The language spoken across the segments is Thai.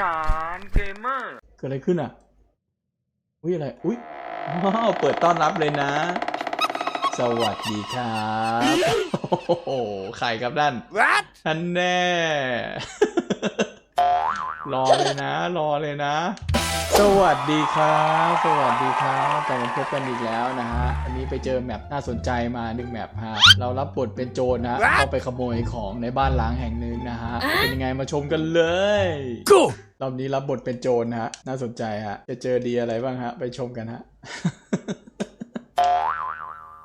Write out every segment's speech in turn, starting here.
ฉานเกมเมอร์ เกิดอะไรขึ้นอะ อุ้ยอะไร อุ้ยว้าว เปิดต้อนรับเลยนะ สวัสดีครับ โอ้โห ใครครับด้าน What ท่านแน่ รอเลยนะ รอเลยนะ สวัสดีครับ สวัสดีครับกลับมาพบกันอีกแล้วนะฮะ อันนี้ไปเจอแมปน่าสนใจมาหนึ่งแมปฮะ เรารับบทเป็นโจรนะเข้าไปขโมยของในบ้านล้างแห่งหนึ่งนะฮะ เป็นยังไงมาชมกันเลย Go รอบนี้รับบทเป็นโจรนะฮะ น่าสนใจฮะ จะเจอดีอะไรบ้างฮะ ไปชมกันฮะ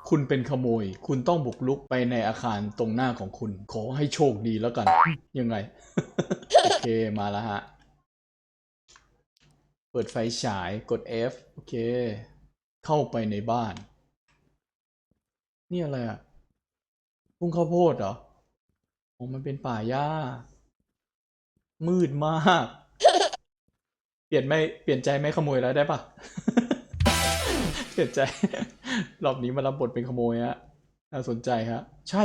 คุณเป็นขโมย คุณต้องบุกลุกไปในอาคารตรงหน้าของคุณ ขอให้โชคดีแล้วกัน ยังไง โอเค มาแล้วฮะ เปิดไฟฉายกด F โอเค เข้าไปในบ้าน นี่อะไรอะพุ่งข้าวโพดเหรอโอ๋อมันเป็นป่าหญ้า มืดมาก เปลี่ยนไม่เปลี่ยนใจไม่ขโมยแล้วได้ปะเปลี่ยนใจ รอบนี้มารับบทเป็นขโมยฮะน่าสนใจฮะใช่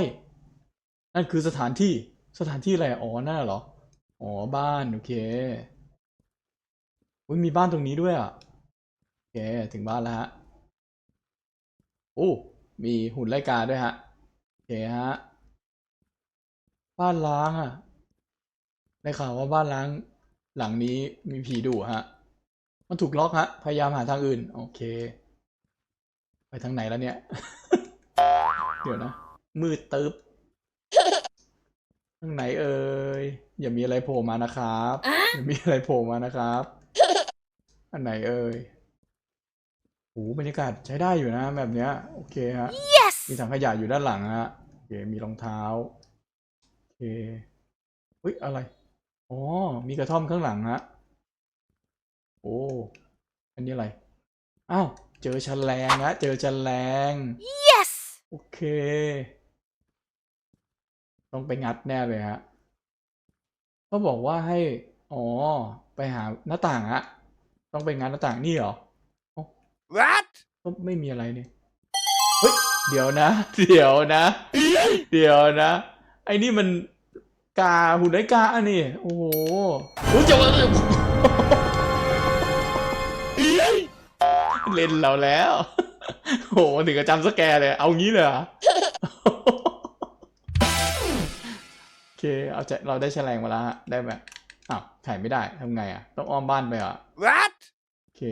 นั่นคือสถานที่สถานที่อะไรอ๋อหน่าเหรอ อ๋อบ้าน โอเค อุ้ยมีบ้านตรงนี้ด้วยอะโอเคถึงบ้านแล้วฮะโอ้มีหุ่นไล่กาด้วยฮะโอเคฮะบ้านล้างอะได้ข่าวว่าบ้านล้างหลังนี้มีผีดุฮะ มันถูกล็อกฮะ พยายามหาทางอื่น โอเค ไปทางไหนแล้วเนี่ย เดี๋ยวนะ มืดตึ๊บทางไหนเอ่ยอย่ามีอะไรโผล่มานะครับ อย่ามีอะไรโผล่มานะครับ อันไหนเอ่ยโอ้บรรยากาศใช้ได้อยู่นะแบบเนี้ย โอเคฮะ Yes! มีถังขยะอยู่ด้านหลังฮะโอเคมีรองเท้า โอเคเฮ้ยอะไร อ๋อ มีกระท่อมข้างหลังฮะ โอ้ อันนี้อะไร อ้าว เจอแฉลงฮะ เจอแฉลง Yes! โอเค ต้องไปงัดแน่เลยฮะเขาบอกว่าให้ อ๋อ ไปหาหน้าต่างฮะ ต้องไปงัดหน้าต่างนี่เหรอ What ก็ไม่มีอะไรนี่เฮ้ย เดี๋ยวนะ เดี๋ยวนะ เดี๋ยวนะ ไอ้นี่มันกาหุ่นไอ้กาอันนี้ โอ้โหโอ้ยจะว่าเล่นเราแล้วโอ้โหถึงกับจำสแกร์เลย เอางี้เลยเหรอโอเค เอาใจเราได้แฉลงมาแล้วฮะ ได้ไหม อ้าวถ่ายไม่ได้ทำไงอะ ต้องอ้อมบ้านไปเหรอะ What โอเค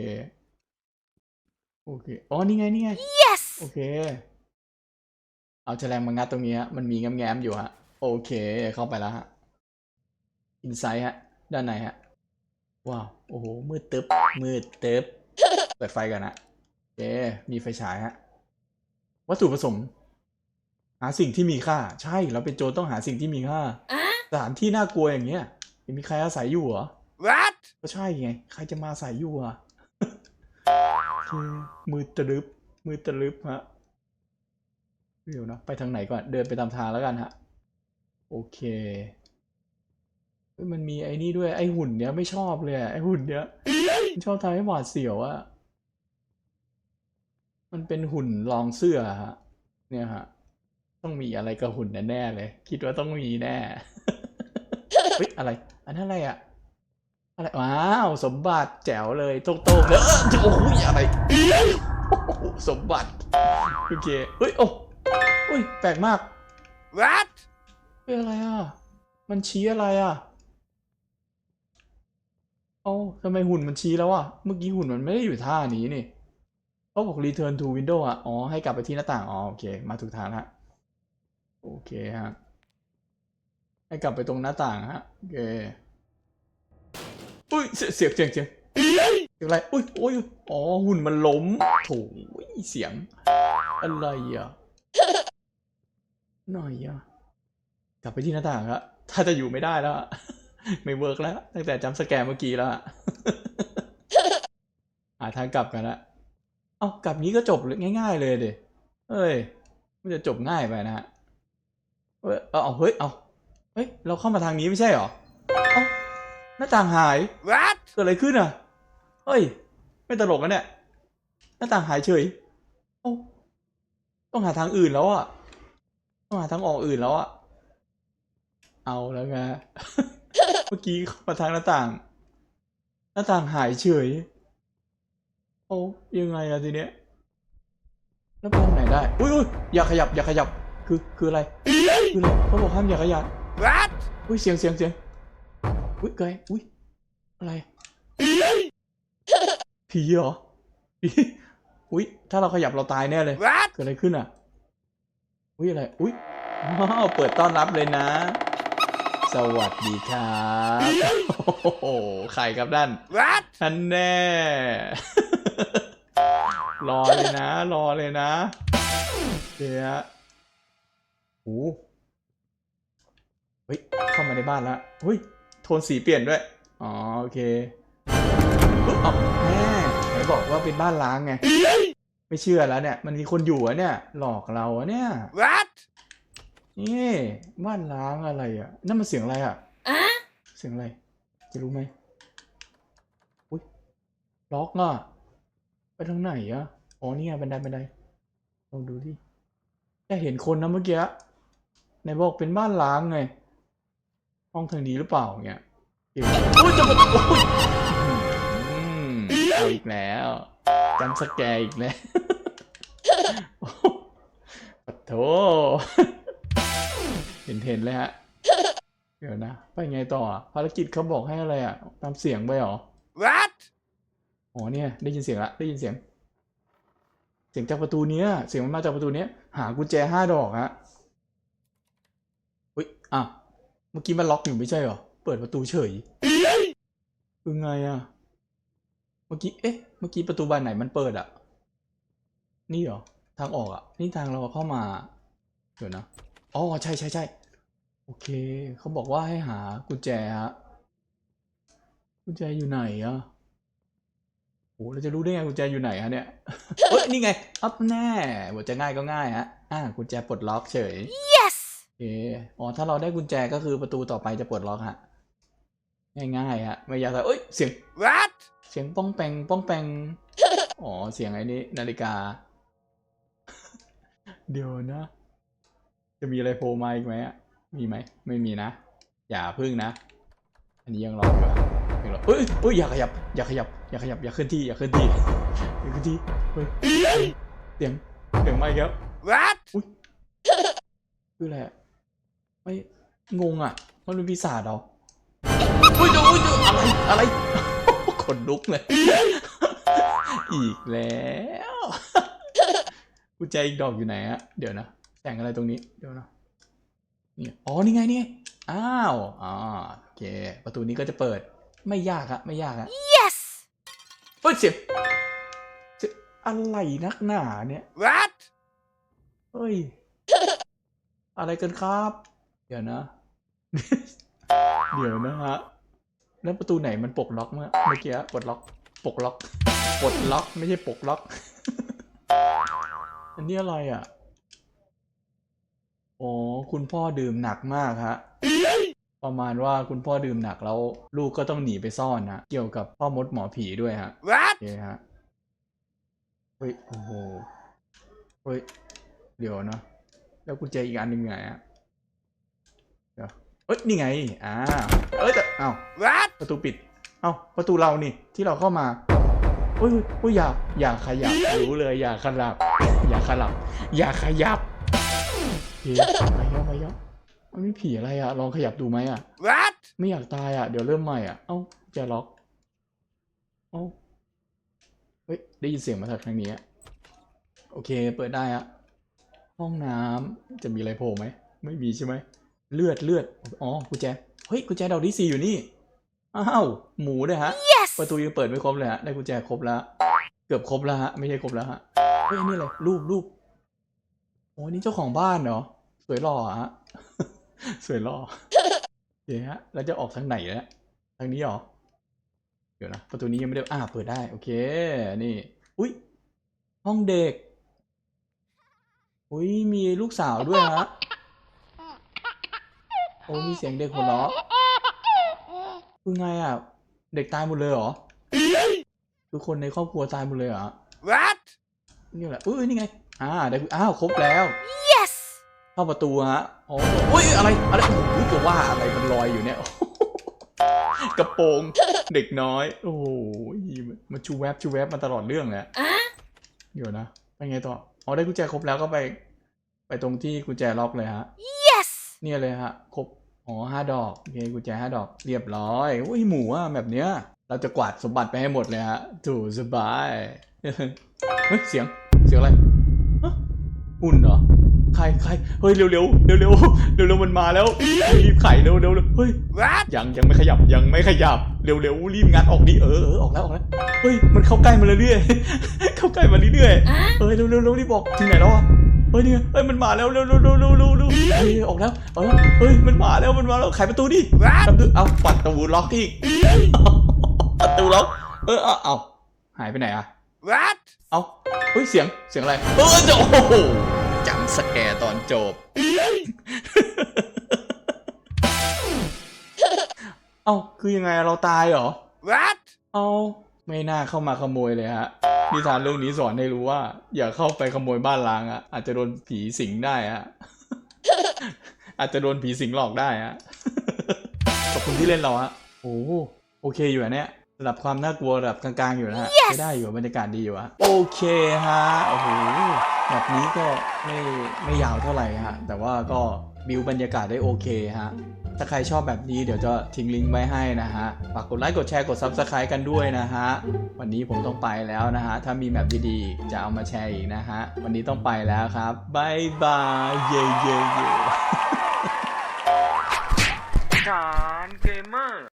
โอเค อ๋อ นี่ไง นี่ไง Yes! โอเค เอาแฉลงมางัดตรงนี้ฮะมันมีแง้มๆอยู่ฮะ โอเค เข้าไปแล้วฮะ อินไซด์ฮะ ด้านในฮะ ว้าว โอ้โห มืดตึ๊บ มืดตึ๊บ เปิดไฟกันนะโอเคมีไฟฉายฮะ วัตถุประสงค์หาสิ่งที่มีค่า ใช่ เราเป็นโจรต้องหาสิ่งที่มีค่า Huh? สถานที่น่ากลัวอย่างเงี้ย ยังมีใครอาศัยอยู่เหรอ What ก็ใช่ไง ใครจะมาใส่อยู่อะโอเคมือตะลึบ มือตะลึบฮะเดี๋ยวนะไปทางไหนก่อน เดินไปตามทางแล้วกันฮะ โอเคเฮ้ยมันมีไอ้นี่ด้วยไอ้หุ่นเนี้ยไม่ชอบเลยอะไอ้หุ่นเนี้ยมันชอบทำให้หวาดเสียวอะมันเป็นหุ่นรองเสื้อฮะ เนี่ยฮะ ต้องมีอะไรกับหุ่นแน่ๆเลย คิดว่าต้องมีแน่เฮ้ยอะไร อันนั้นอะไรอะอะไรว้าวสมบัติแจ๋วเลยโต้งๆเลยเออโอ้โหอะไรโอ้โหสมบัติโอเคเฮ้ยโอ้อุ้ยแปลกมาก What เฮ้ยอะไรอะ มันชี้อะไรอะเอ้าทำไมหุ่นมันชี้แล้วอะ เมื่อกี้หุ่นมันไม่ได้อยู่ท่านี้นี่เขาบอก return to window อะ อ๋อ ให้กลับไปที่หน้าต่าง อ๋อ โอเค มาถูกทางละโอเคฮะ ให้กลับไปตรงหน้าต่างฮะโอเคอุ้ยเสียเสียงเสียงเสียงเสียงอะไรอุ้ยโอ้ยอ๋อหุ่นมันล้มโถยเสียง อะไรอะหน่อยอะกลับไปที่หน้าต่างครับถ้าจะอยู่ไม่ได้แล้วอะไม่เวิร์กแล้ว ตั้งแต่จำสแกมเมื่อกี้แล้วอะหาทางกลับกันละเอ้ากลับนี้ก็จบเลยง่าย ๆ เลยเดิเอ้ย มันจะจบง่ายไปนะฮะเอ้ยเอาเอาเฮ้ยเอา เฮ้ย เราเข้ามาทางนี้ไม่ใช่เหรอเอ้าหน้าต่างหาย What เกิดอะไรขึ้นอะ เฮ้ย ไม่ตลกนะเนี่ย หน้าต่างหายเฉยเอ้าต้องหาทางอื่นแล้วอะ ต้องหาทางออกอื่นแล้วอะ เอาแล้วไง เมื่อกี้เข้ามาทางหน้าต่าง หน้าต่างหายเฉยโอ้ยังไงอะทีเนี้ย แล้วไปทางไหนได้ อุ้ยอุ้ยอย่าขยับ อย่าขยับ คือ คืออะไร คืออะไรเขาบอกห้ามอย่าขยับ What? อุ้ยเสียงเสียงเสียงอุ้ยไกลอุ้ยอะไรผีเหรอผีอุ้ยถ้าเราขยับเราตายแน่เลย What? เกิดอะไรขึ้นอะอุ้ยอะไรอุ้ยว้าวเปิดต้อนรับเลยนะ สวัสดีครับโอ้โหใครครับด้าน What? ท่านแน่ รอเลยนะ รอเลยนะเดี๋ยวโอ้ เฮ้ย เข้ามาในบ้านแล้วเฮ้ย โทนสีเปลี่ยนด้วย อ๋อ โอเคอุ๊ยเอ้าแม่ไหนบอกว่าเป็นบ้านล้างไง ไม่เชื่อแล้วเนี่ย มันมีคนอยู่อะเนี่ย หลอกเราอะเนี่ย What? นี่บ้านล้างอะไรอะ นั่นมันเสียงอะไรอะเสียงอะไร จะรู้ไหมอุ้ยล็อกอะ ไปทางไหนอะ อ๋อนี่ไงบันไดบันไดลองดูที่แค่เห็นคนนะเมื่อกี้ไหนบอกเป็นบ้านล้างไง ห้องทางนี้หรือเปล่าเนี่ยเดี๋ยวอุ้ยจะบอกอุ้ยอืมเอาอีกแล้วจำสแกร์อีกแล้วปะโถเห็นเห็นเลยฮะ เดี๋ยวนะ ไปไงต่ออะภารกิจเขาบอกให้อะไรอะ ตามเสียงไปเหรอ What? อ๋อเนี่ย ได้ยินเสียงละได้ยินเสียง เสียงจากประตูเนี้ย เสียงมันมาจากประตูเนี้ย หากุญแจห้าดอกฮะอุ้ยอะ เมื่อกี้มันล็อกอยู่ไม่ใช่เหรอ เปิดประตูเฉยคือไงอะเมื่อกี้ เอ๊ะ เมื่อกี้ประตูบานไหนมันเปิดอะนี่เหรอ ทางออกอะนี่ทางเราเข้ามา เดี๋ยวนะ อ๋อ ใช่ใช่ใช่ โอเค เขาบอกว่าให้หากุญแจฮะ กุญแจอยู่ไหนอะโอ้เราจะรู้ได้ไงกุญแจอยู่ไหนฮะเนี่ย เอ้ย นี่ไงอัพแน่บอกจะง่ายก็ง่ายฮะ อ่า กุญแจปลดล็อกเฉย Yes! โอเคอ๋อถ้าเราได้กุญแจก็คือประตูต่อไปจะปลดล็อกฮะง่ายๆฮะไม่ยากเลยเอ้ยเสียง What? เสียงป้องแปงป้องแปงอ๋อเสียงไอ้นี่นาฬิกา เดี๋ยวนะ จะมีอะไรโผล่มาอีกไหมอะมีไหมไม่มีนะ อย่าพึ่งนะ อันนี้ยังรออยู่อะยังรอเอ้ยเอ้ยอย่าขยับอย่าขยับอย่าขยับอย่าเคลื่อนที่อย่าเคลื่อนที่อย่าเคลื่อนที่เฮ้ยเฮ้ยเสียงเสียงมาอีกแล้ว What? คืออะไรอะ ไม่งงอะ มันเป็นปีศาจเหรออุ้ยเดี๋ยวอุ้ยเดี๋ยวอะไรอะไรขนลุกเลย อีกแล้วกุญแจอีกดอกอยู่ไหนอะเดี๋ยวนะแต่งอะไรตรงนี้เดี๋ยวนะนี่อ๋อนี่ไงนี่ไงอ้าวอ๋อโอเค ประตูนี้ก็จะเปิด ไม่ยากอะไม่ยากอะ Yes! เฮ้ยเสียงเสียงอะไรนักหนาเนี่ย What? เฮ้ย อะไรกันครับ เดี๋ยวนะ เดี๋ยวนะฮะ แล้วประตูไหนมันปลดล็อกเมื่อเมื่อกี้ปลดล็อกปลดล็อกปลดล็อกไม่ใช่ปลดล็อก อันนี้อะไรอะอ๋อคุณพ่อดื่มหนักมากฮะประมาณว่าคุณพ่อดื่มหนักแล้ว ลูกก็ต้องหนีไปซ่อนนะเกี่ยวกับพ่อมดหมอผีด้วยฮะ What? โอเคฮะเฮ้ยโอ้โหเฮ้ยเดี๋ยวนะ แล้วกุญแจอีกอันหนึ่งไงอะเดี๋ยว เอ้ยนี่ไงอ่าเอ้ยแต่เอ้า What? ประตูปิด เอ้าประตูเรานี่ที่เราเข้ามาเฮ้ยเฮ้ยอย่าอย่าขยับรู้เลยอย่าขยับ อย่าขยับ อย่าขยับโอเคไปแล้วไปแล้วมันมีผีอะไรอะลองขยับดูไหมอะ What? ไม่อยากตายอะเดี๋ยวเริ่มใหม่อะเอ้าแจล็อกเอ้าเฮ้ยได้ยินเสียงมาจากทางนี้อะโอเค เปิดได้อะห้องน้ำจะมีอะไรโผล่ไหมไม่มีใช่ไหม เลือดเลือดอ๋อกุญแจเฮ้ยกุญแจดอกที่สี่อยู่นี่อ้าวหมูด้วยฮะ Yes! ประตูยังเปิดไม่ครบเลยฮะได้กุญแจครบแล้วเกือบครบแล้วฮะไม่ใช่ครบแล้วฮะเฮ้ยอันนี่เลยรูปรูปโอ้นี่เจ้าของบ้านเหรอสวยหล่ออะฮะสวยหล่อโอเคฮะแล้วจะออกทางไหนแล้วทางนี้เหรอเดี๋ยวนะประตูนี้ยังไม่ได้อ่าเปิดได้โอเคนี่ อุ้ยห้องเด็กอุ้ยมีลูกสาวด้วยฮะโอ้มีเสียงเด็กหัวเราะคือไงอะ เด็กตายหมดเลยเหรอคือคนในครอบครัวตายหมดเลยเหรอ What? นี่แหละอุ้ยนี่ไง อ่าได้อ้าวครบแล้ว Yes! เข้าประตูฮะโอ้อุ้ยอะไรอะไรโอ้ยจะว่าอะไรมันลอยอยู่เนี่ยตกระโปรงเด็กน้อย โอ้โหมาชูแวบชูแวบมาตลอดเรื่องแหละเดี๋ยวนะไปไงต่ออ๋อได้กุญแจครบแล้วก็ไป ไปตรงที่กุญแจล็อกเลยฮะ Yes! เนี่ยเลยฮะ ครบ อ๋อห้าดอกโอเคกุญแจห้าดอกเรียบร้อยโอ้ยหมูอะแบบเนี้ย เราจะกวาดสมบัติไปให้หมดเลยฮะถูสบายเฮ้ยเสียงเสียงอะไรฮะหุ่นเหรอใครใครเฮ้ยเร็วเร็วเร็วเร็วเร็วเร็วมันมาแล้วรีบไขเร็วเร็วเร็วเฮ้ย What? ยังยังไม่ขยับยังไม่ขยับเร็วเร็วรีบงัดออกดิเออเออออกแล้วออกแล้วเฮ้ยมันเข้าใกล้มาเรื่อยๆเข้าใกล้มาเรื่อยๆเออเร็วเร็วเร็วรีบบอกถึงไหนแล้วอะ เฮ้ยเนี่ยเฮ้ยมันมาแล้วเร็วเร็วเร็วเร็วเร็วเร็วเฮ้ยออกแล้วออกแล้วเฮ้ยมันมาแล้วมันมาแล้วไขประตูดิ What? ทำดูเอาปัดประตูล็อกอีกประตูล็อกเออเอาเอาหายไปไหนอะ What? เอาเฮ้ยเสียงเสียงอะไรเออโอ้โหจำสแกร์ตอนจบเอ้าคือยังไงเราตายเหรอ What? เอาไม่น่าเข้ามาขโมยเลยฮะ นิทานเรื่องนี้สอนให้รู้ว่า อย่าเข้าไปขโมยบ้านล้างอะอาจจะโดนผีสิงได้ฮะอาจจะโดนผีสิงหลอกได้ฮะขอบคุณที่เล่นเราฮะโอ้โหโอเคอยู่อะเนี่ยระดับความน่ากลัวระดับกลางๆอยู่นะฮะไม่ได้อยู่อะบรรยากาศดีอยู่ฮะโอเคฮะโอ้โหแบบนี้ก็ไม่ไม่ยาวเท่าไหร่ฮะแต่ว่าก็ บิวบรรยากาศได้โอเคฮะ ถ้าใครชอบแบบนี้เดี๋ยวจะทิ้งลิงก์ไว้ให้นะฮะ ฝากกดไลค์กดแชร์กด Subscribe กันด้วยนะฮะ วันนี้ผมต้องไปแล้วนะฮะ ถ้ามีแบบดีๆ จะเอามาแชร์อีกนะฮะ วันนี้ต้องไปแล้วครับบายบายเย่เย่เย่ Aww.